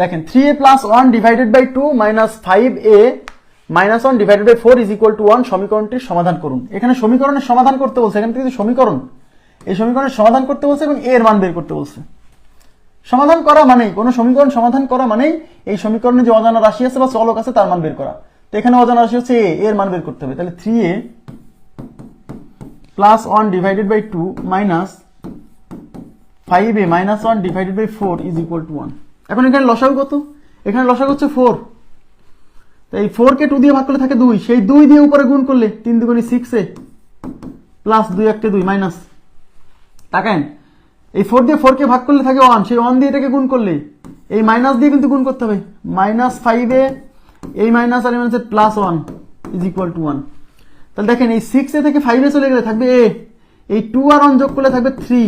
দেখেন three A plus one divided by two minus five A minus one divided by four is equal to one সমীকরণটির সমাধান করুন। এখানে সমীকরণের সমাধান করতে বলছে, এখানে কিন্তু সমীকরণ। এই সমীকরণের সমাধান করতে বলছে এবং এর মান বের করতে বলছে। সমাধান করা মানেই, কোনো সমীকরণ সমাধান করা মানেই এই সমীকরণে যে অজানা রাশি আছে বা চলক আছে তার মান বের করা। তো এখানে অজানা রাশি হচ্ছে এ এর মান বের করতে হবে। তাহলে three A plus one divided by two minus five A minus one divided by four is equal to one এখন এখানে লসাগু কত? এখানে লসাগু হচ্ছে ফোর তো এই ফোর কে টু দিয়ে ভাগ করলে থাকে দুই। সেই দুই দিয়ে উপরে গুণ করলে তিন দুগুণি সিক্স প্লাস দুই একটা দুই মাইনাস তাকেন এই ফোর দিয়ে ফোর কে ভাগ করলে থাকে ওয়ান সেই ওয়ান দিয়ে এটাকে গুণ করলে এই মাইনাস দিয়ে কিন্তু গুণ করতে হবে। মাইনাস ফাইভ এই minus R minus plus one is equal to one তাহলে দেখেন এই সিক্স থেকে ফাইভে চলে গেলে থাকবে এ এই টু আর ওয়ান যোগ করলে থাকবে থ্রি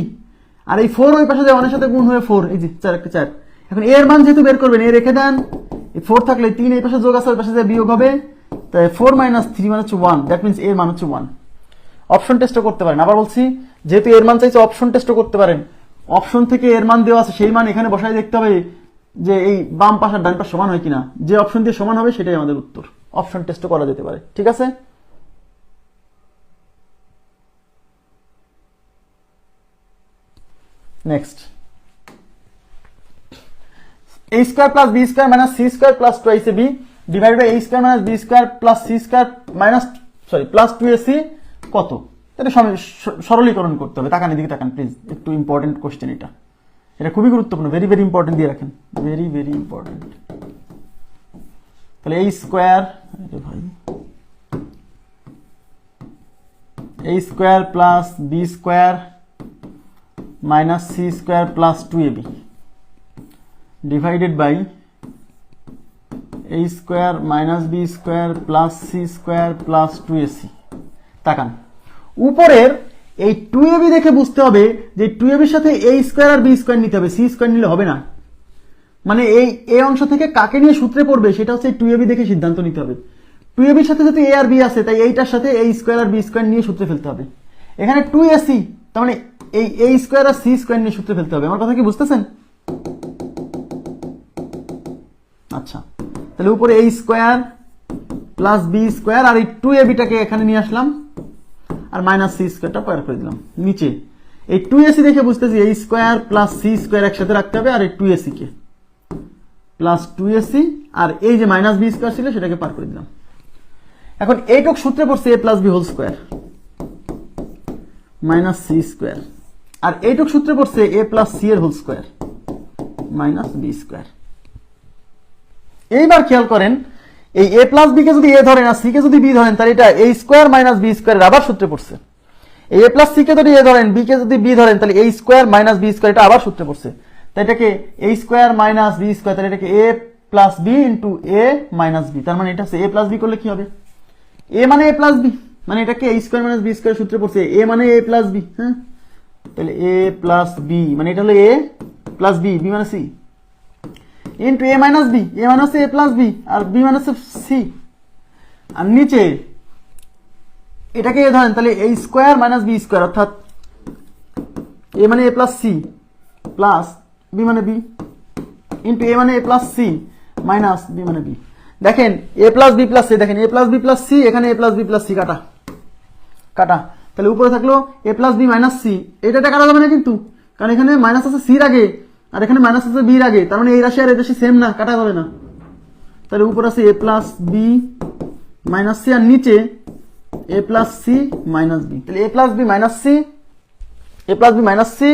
আর এই ফোর ওই পাশে যায় ওয়ানের সাথে গুণ হয়ে ফোর এই যে, চার, একটা চার। এখন এর মান যেহেতু বের করবেন, এ রেখে দেন ফোর থাকলে তিন, এই পাশে যোগ আছে, ওই পাশে বিয়োগ হবে, তাই ফোর মাইনাস থ্রি মানে হচ্ছে ওয়ান দ্যাট মিনস এর মান হচ্ছে ওয়ান অপশন টেস্টও করতে পারেন। আবার বলছি, যেহেতু এর মান চাইছে অপশন টেস্টও করতে পারেন। অপশন থেকে এর মান দেওয়া আছে, সেই মান এখানে বসায় দেখতে হবে যে এই বাম পাশ আর ডান পাশ সমান হয় কিনা। যে অপশন দিয়ে সমান হবে, সেটাই আমাদের উত্তর। অপশন টেস্টও করা যেতে পারে। ঠিক আছে? Next a square plus b square minus c square plus twice ab divided by a square minus b square plus c square minus sorry plus two A C কত? এটা স- সরলীকরণ করতে হবে। তাকান এদিকে তাকান প্লিজ একটু ইম্পর্টেন্ট কোশ্চেন এটা। এটা খুবই গুরুত্বপূর্ণ। ভেরি ভেরি ইম্পর্টেন্ট দিয়ে রাখেন। ভেরি ভেরি ইম্পর্টেন্ট তাহলে এই স্কোয়ার ভাই এই square plus B square minus C square plus two A B divided by a square minus b square plus c square plus 2ac তাকান। উপরের এই 2ab দেখে বুঝতে হবে যে 2ab এর সাথে a স্কয়ার আর b স্কয়ার নিতে হবে। C স্কয়ার নিলে হবে না। মানে এই এই অংশ থেকে কাকে নিয়ে সূত্রে পড়বে সেটা হচ্ছে 2ab দেখে সিদ্ধান্ত নিতে হবে। 2ab এর সাথে যদি a আর b আছে, তাই এইটার সাথে a স্কয়ার আর b স্কয়ার নিয়ে সূত্রে ফেলতে হবে। এখানে 2ac তার মানে এই a স্কয়ার আর c স্কয়ার নিয়ে সূত্রে ফেলতে হবে। আমার কথা কি বুঝতেছেন? আচ্ছা। তাহলে উপরে এই স্কোয়ার প্লাস বি স্কোয়ার আর এই টু এ বিটাকে এখানে নিয়ে আসলাম। আর মাইনাস সি স্কোয়ারটা পার করে দিলাম। নিচে। এই টু এসি দেখে বুঝতেছি এই স্কোয়ার প্লাস সি স্কোয়ার একসাথে রাখতে হবে আর এই টু এসি কে। প্লাস টু এসি আর এই যে মাইনাস বি স্কোয়ার ছিল সেটাকে পার করে দিলাম। এখন এইটুক সূত্রে পড়ছে A plus B whole square minus C square আর এইটুক সূত্রে পড়ছে এ প্লাস সি এর whole square minus B square এইবার খেয়াল করেন, এই এ প্লাস বি কে যদি এ ধরেন আর সি কে যদি বি ধরেন, তাহলে এটা A square minus B square আবার সূত্রে পড়ছে। এই এ প্লাস সি কে যদি এ ধরেন বি কে যদি বি ধরেন, তাহলে A square minus B square এটা আবার সূত্রে পড়ছে। তাই এটাকে A square minus B square তাহলে এটাকে A plus B into A minus B তার মানে এটা হচ্ছে এ প্লাস বি করলে কি হবে? এ মানে এ প্লাস বি মানে এটাকে A square minus B square সূত্রে পড়ছে। এ মানে এ প্লাস বি হ্যাঁ? তাহলে এ প্লাস বি মানে এটা হলো এ প্লাস বি বি মানে C into A minus B, A minus A plus B, R B minus C. আর নিচে, এটাকে ধরেন, তাহলে এই স্কোয়ার মাইনাস বি স্কোয়ার, অর্থাৎ এ মানে A plus C, plus B মানে বি, ইন্টু এ মানে A plus C, minus B মানে বি। দেখেন, A plus B plus C, দেখেন, A plus B plus C, এখানে A plus B plus C, কাটা। কাটা। তাহলে উপরে থাকল, A plus B minus C এটা কাটা যাবে না কিন্তু, কারণ এখানে মাইনাস আছে সির আগে আর এখানে মাইনাস আছে বির আগে, তার মানে এই রাশি আর এই রাশি সেম না, কাটা যাবে না। তাহলে উপর আছে A plus B minus C আর নিচে A plus C minus B তাহলে A plus B minus C A plus B minus C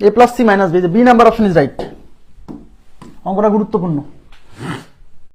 A plus C minus B B number option is right অঙ্কটা গুরুত্বপূর্ণ।